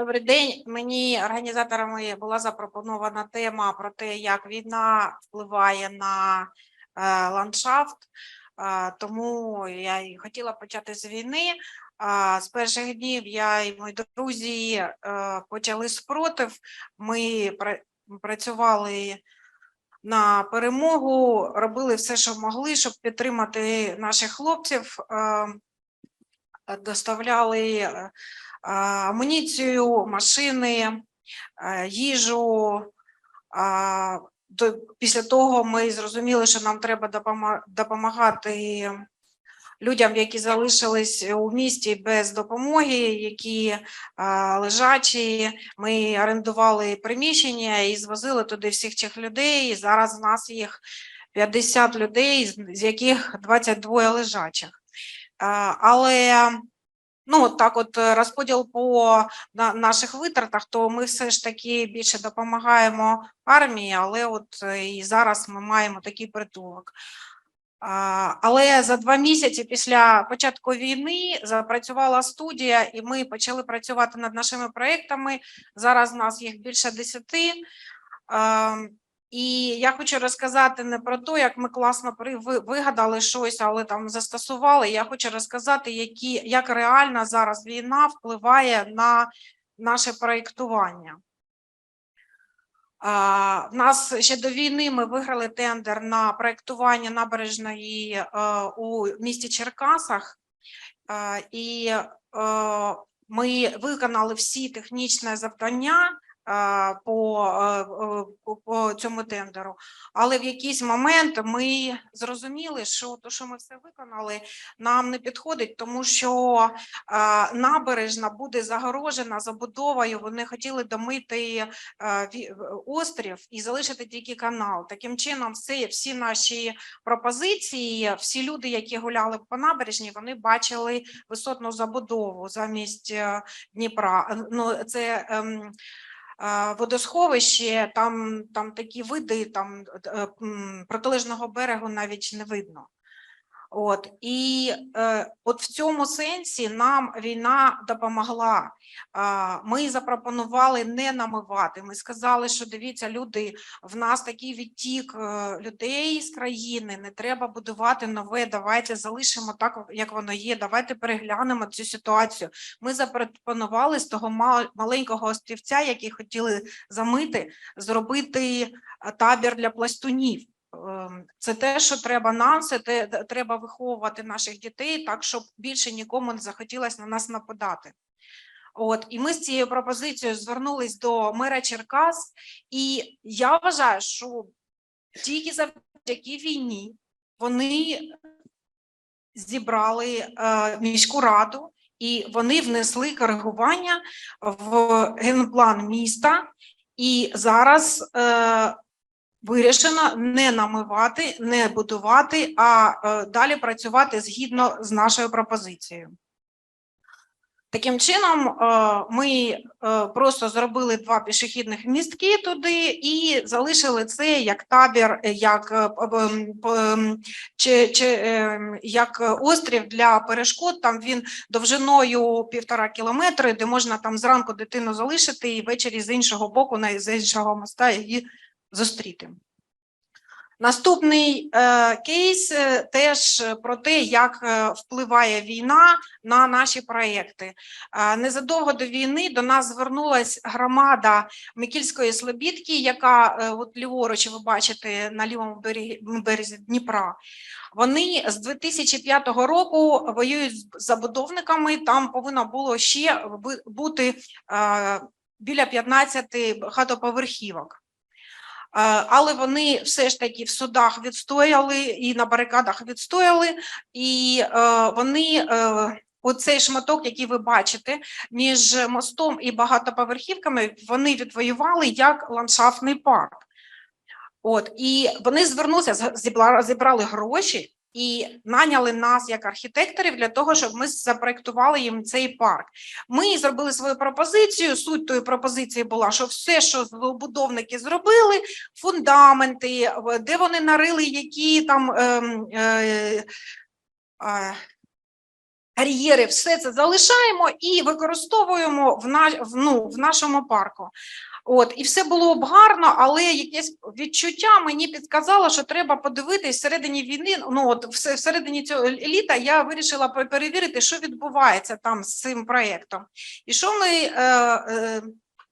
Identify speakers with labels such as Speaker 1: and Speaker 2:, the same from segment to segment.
Speaker 1: Добрий день. Мені організаторами була запропонована тема про те, як війна впливає на е, ландшафт. Е, тому я і хотіла почати з війни. А з перших днів я і мої друзі е, почали спротив. Ми пра- працювали на перемогу, робили все, що могли, щоб підтримати наших хлопців. Е, Доставляли е, амуніцію, машини, е, їжу. Після того ми зрозуміли, що нам треба допомагати людям, які залишились у місті без допомоги, які лежачі. Ми орендували приміщення і звозили туди всіх цих людей. Зараз в нас їх 50 людей, з яких 22 лежачих. А, Але ну, так от е, розподіл по наших витратах, то ми все ж таки більше допомагаємо армії, але от е, і зараз ми маємо такий притулок. Але за два місяці після початку війни запрацювала студія, і ми почали працювати над нашими проєктами. Зараз нас їх більше десяти. І я хочу розказати не про те, як ми класно вигадали щось, але там застосували. Я хочу розказати, які, як реально зараз війна впливає на наше проєктування. В нас ще до війни ми виграли тендер на проєктування набережної е, у місті Черкасах, Е, і е, ми виконали всі технічні завдання е, е, по- по цьому тендеру. Але в якийсь момент ми зрозуміли, що то, що ми все виконали, нам не підходить, тому що е, набережна буде загорожена забудовою. Вони хотіли домити острів і залишити тільки канал. Таким чином, все, всі наші пропозиції, всі люди, які гуляли по набережні, вони бачили висотну забудову замість Дніпра. Ну, це ем, водосховище, там, там такі види, там е, протилежного берегу навіть не видно. От і е, от в цьому сенсі нам війна допомогла. А, Ми запропонували не намивати. Ми сказали, що дивіться, люди, в нас такий відтік е, людей з країни, не треба будувати нове. Давайте залишимо так, як воно є. Давайте переглянемо цю ситуацію. Ми запропонували з того ма- маленького острівця, який хотіли замити, зробити е, табір для пластунів. Ем, Це те, що треба нам, це те, треба виховувати наших дітей так, щоб більше нікому не захотілося на нас нападати. От, і ми з цією пропозицією звернулись до мера Черкас, і я вважаю, що тільки завдяки війні вони зібрали е, міську раду і вони внесли коригування в генплан міста. І зараз е, вирішено не намивати, не будувати, а е, далі працювати згідно з нашою пропозицією. Таким чином, е, ми е, просто зробили два пішохідних містки туди і залишили це як табір, як, чи, чи, ем, як острів для перешкод. Там він довжиною півтора кілометри, де можна там зранку дитину залишити і ввечері з іншого боку, з іншого моста її зустріти. Наступний е, кейс е, теж е, про те, як впливає війна на наші проекти. Незадовго до війни до нас звернулась громада Микільської Слобідки, яка от ліворуч ви бачите на лівому березі Дніпра. Вони з 2005 року воюють з забудовниками. Там повинно було ще бути біля 15 багатоповерхівок. Е, Але вони все ж таки в судах відстояли і на барикадах відстояли, і е, вони е, оцей шматок, який ви бачите, між мостом і багатоповерхівками, вони відвоювали як ландшафтний парк. От і вони звернулися, зібрали гроші і наняли нас як архітекторів для того, щоб ми запроектували їм цей парк. Ми зробили свою пропозицію. Суть тої пропозиції була, що все, що забудовники зробили, фундаменти, де вони нарили, які там ем, е, е, кар'єри, все це залишаємо і використовуємо в, на, ну, в нашому парку. От, і все було б гарно, але якесь відчуття мені підказало, що треба подивитись всередині війни. Ну от всередині цього літа я вирішила перевірити, що відбувається там з цим проєктом. І що ми е, е,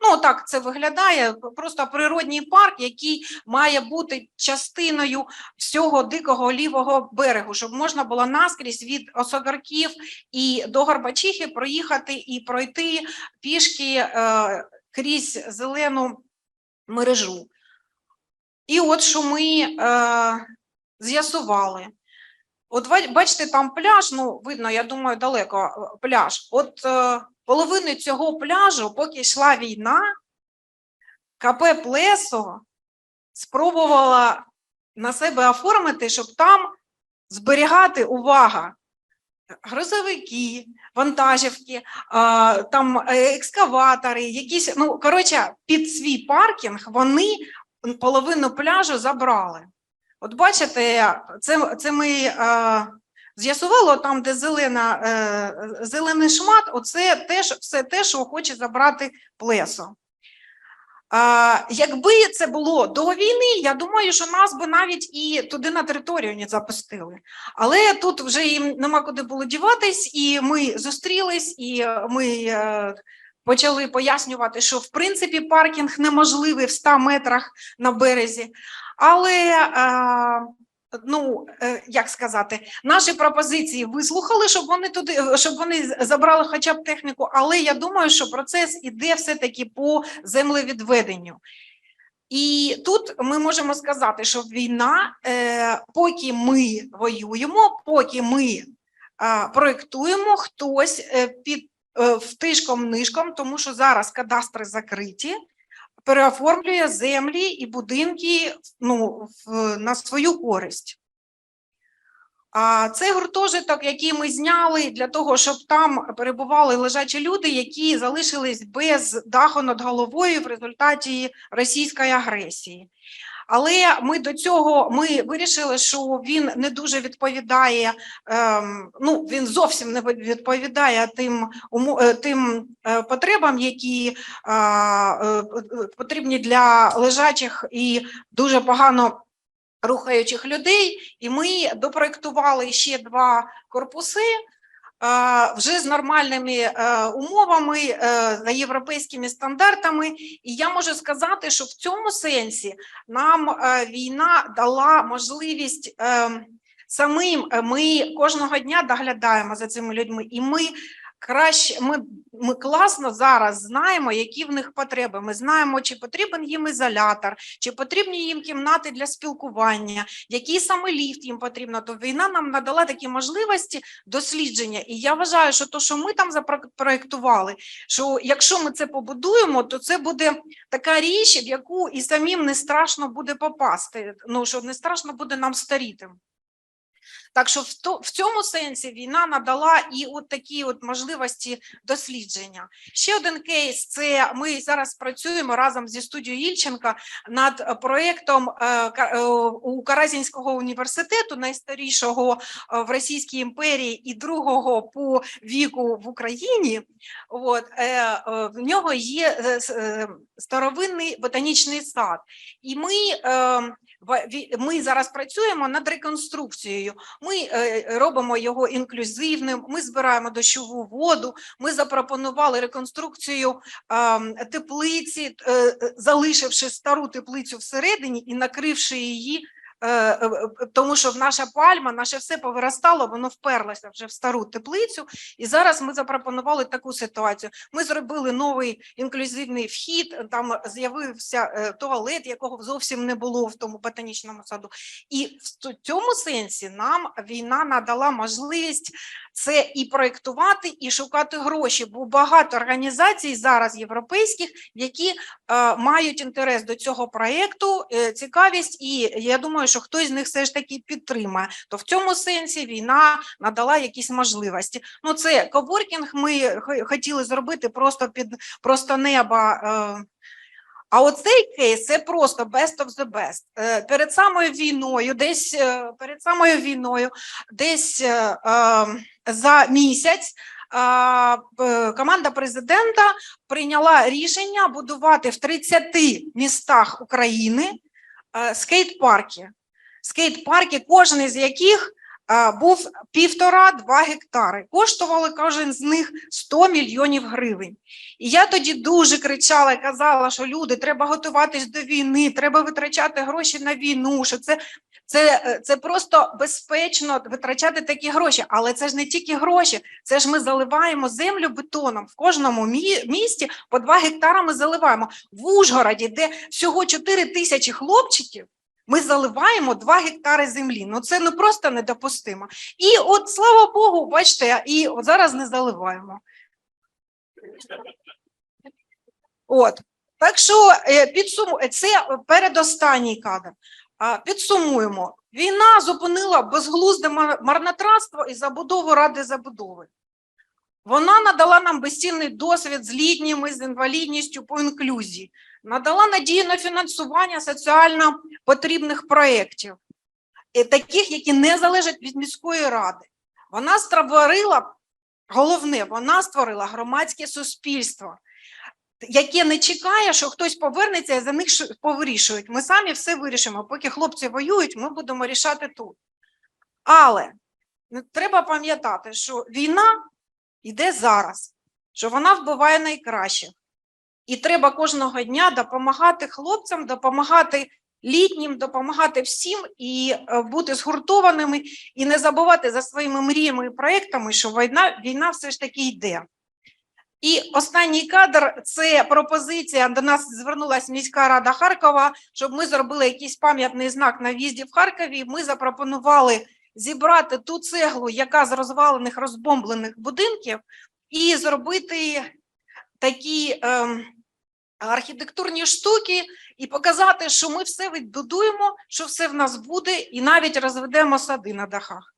Speaker 1: ну так це виглядає просто природній парк, який має бути частиною всього дикого лівого берегу, щоб можна було наскрізь від Осогарків і до Горбачихи проїхати і пройти пішки е, крізь зелену мережу. І от що ми е, з'ясували. От бачите, там пляж, ну видно, я думаю, далеко е, пляж. От е, половину цього пляжу, поки йшла війна, КП Плесо спробувала на себе оформити, щоб там зберігати увага. Грузовики, вантажівки, а, там е, екскаватори, якісь, ну, коротше, під свій паркінг вони половину пляжу забрали. От бачите, це, це ми е, з'ясували там, де зелена, е, зелений шмат, оце теж все те, що хоче забрати плесо. А, якби це було до війни, я думаю, що нас би навіть і туди на територію не запустили. Але тут вже їм нема куди було діватись, і ми зустрілись, і е, ми е, почали пояснювати, що в принципі паркінг неможливий в 100 метрах на березі. Але е, ну е, як сказати, наші пропозиції вислухали, щоб вони туди, щоб вони забрали хоча б техніку. Але я думаю, що процес іде все-таки по землевідведенню. І тут ми можемо сказати, що війна, е, поки ми воюємо, поки ми проєктуємо, хтось під е, втишком-нишком, тому що зараз кадастри закриті, переоформлює землі і будинки ну, в, на свою користь. А це гуртожиток, який ми зняли для того, щоб там перебували лежачі люди, які залишились без даху над головою в результаті російської агресії. Але ми до цього ми вирішили, що він не дуже відповідає. Ем, ну він зовсім не відповідає тим е, тим е, потребам, які е, потрібні для лежачих і дуже погано рухаючих людей. І ми допроектували ще два корпуси. Е, Вже з нормальними е, умовами, е, за європейськими стандартами, і я можу сказати, що в цьому сенсі нам е, війна дала можливість ем, самим е, ми кожного дня доглядаємо за цими людьми, і ми краще ми, ми класно зараз знаємо, які в них потреби. Ми знаємо, чи потрібен їм ізолятор, чи потрібні їм кімнати для спілкування, який саме ліфт їм потрібно. То війна нам надала такі можливості дослідження. І я вважаю, що то, що ми там запроектували, що якщо ми це побудуємо, то це буде така річ, в яку і самим не страшно буде попасти. Ну що не страшно буде нам старіти. Так що в, то, в цьому сенсі війна надала і от такі от можливості дослідження. Ще один кейс: це ми зараз працюємо разом зі студією Ільченка над проєктом е, е, у Каразінського університету, найстарішого е, в Російській імперії і другого по віку в Україні. От, в нього є старовинний ботанічний сад. І ми, ми зараз працюємо над реконструкцією. Ми е, робимо його інклюзивним, ми збираємо дощову воду. Ми запропонували реконструкцію теплиці, е, залишивши стару теплицю всередині і накривши її. Е, е, е, Тому що наша пальма, наше все повиростало, воно вперлося вже в стару теплицю. І зараз ми запропонували таку ситуацію. Ми зробили новий інклюзивний вхід. Там з'явився туалет, якого зовсім не було в тому ботанічному саду. І в цьому сенсі нам війна надала можливість це і проєктувати, і шукати гроші. Бо багато організацій зараз європейських, які мають інтерес до цього проєкту, цікавість, і я думаю, що хтось з них все ж таки підтримає. То в цьому сенсі війна надала якісь можливості. Ну, це коворкінг. Ми хотіли зробити просто під просто неба. Е, А оцей кейс це просто best of the best. Е, Перед самою війною, десь е, перед самою війною, десь за місяць. Команда президента прийняла рішення будувати в 30 містах України скейт-парки. Скейт-парки, кожен із яких е, був півтора-два гектари. Коштували кожен з них 100 мільйонів гривень. І я тоді дуже кричала і казала, що люди, треба готуватись до війни, треба витрачати гроші на війну. Що це, це, це просто безпечно витрачати такі гроші. Але це ж не тільки гроші, це ж ми заливаємо землю бетоном. В кожному мі- місті по 2 гектара ми заливаємо. В Ужгороді, де всього 4 тисячі хлопчиків. Ми заливаємо 2 гектари землі. Ну це ну просто недопустимо. І от слава Богу, бачите, і от зараз не заливаємо. От так що е, підсуму це передостанній кадр. Підсумуємо: війна зупинила безглузде марнотратство і забудову ради забудови. Вона надала нам безцінний досвід з літніми, з інвалідністю по інклюзії, надала надію на фінансування соціально потрібних проєктів, е, таких, які не залежать від міської ради. Вона створила, головне, вона створила громадське суспільство, яке не чекає, що хтось повернеться і за них повирішують. Ми самі все вирішимо. Поки хлопці воюють, ми будемо рішати тут. Але ну, треба пам'ятати, що війна йде зараз, що вона вбиває найкращих. І треба кожного дня допомагати хлопцям, допомагати літнім, допомагати всім і е, бути згуртованими, і не забувати за своїми мріями і проектами, що війна, війна все ж таки йде. І останній кадр це пропозиція. До нас звернулася міська рада Харкова, щоб ми зробили якийсь пам'ятний знак на в'їзді в Харкові. Ми запропонували зібрати ту цеглу, яка з розвалених розбомблених будинків, і зробити такі ем, архітектурні штуки, і показати, що ми все відбудуємо, що все в нас буде, і навіть розведемо сади на дахах.